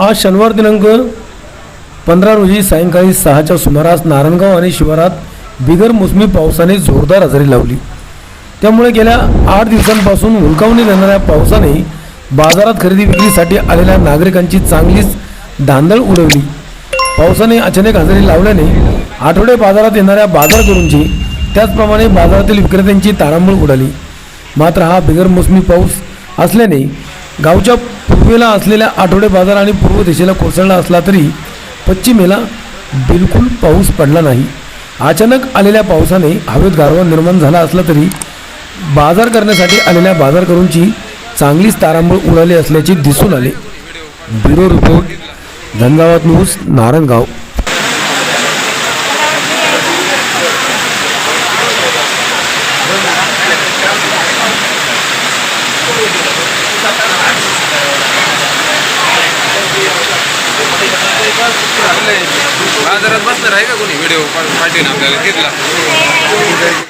आज शनिवार दिनांक पंधरा रोजी सायंकाळी सहाच्या सुमारास नारायणगाव आणि शिवारात बिगर मोसमी पावसाने जोरदार हजेरी लावली. त्यामुळे गेल्या आठ दिवसांपासून हुलकावणी देणाऱ्या पावसाने बाजारात खरेदी विक्रीसाठी आलेल्या नागरिकांची चांगलीच धांदळ उडवली. पावसाने अचानक हजेरी लावल्याने आठवडे बाजारात येणाऱ्या बाजार करूंची त्याचप्रमाणे बाजारातील विक्रेत्यांची तारांबळ उडाली. मात्र हा बिगर मोसमी पाऊस असल्याने गावच्या पूर्वेला असलेल्या आठवडे बाजार आणि पूर्व दिशेला कोसळला असला तरी पश्चिमेला बिलकुल पाऊस पडला नाही. अचानक आलेल्या पावसाने हवेत गारवा निर्माण झाला असला तरी बाजार करण्यासाठी आलेल्या बाजारकरूंची चांगलीच तारांबळ उडाली असल्याचे दिसून आले. ब्युरो रिपोर्ट धनगावात न्यूज नारायणगाव. बाजारात बसणार आहे का कोणी? व्हिडिओ पाठवून आपल्याला घेतला.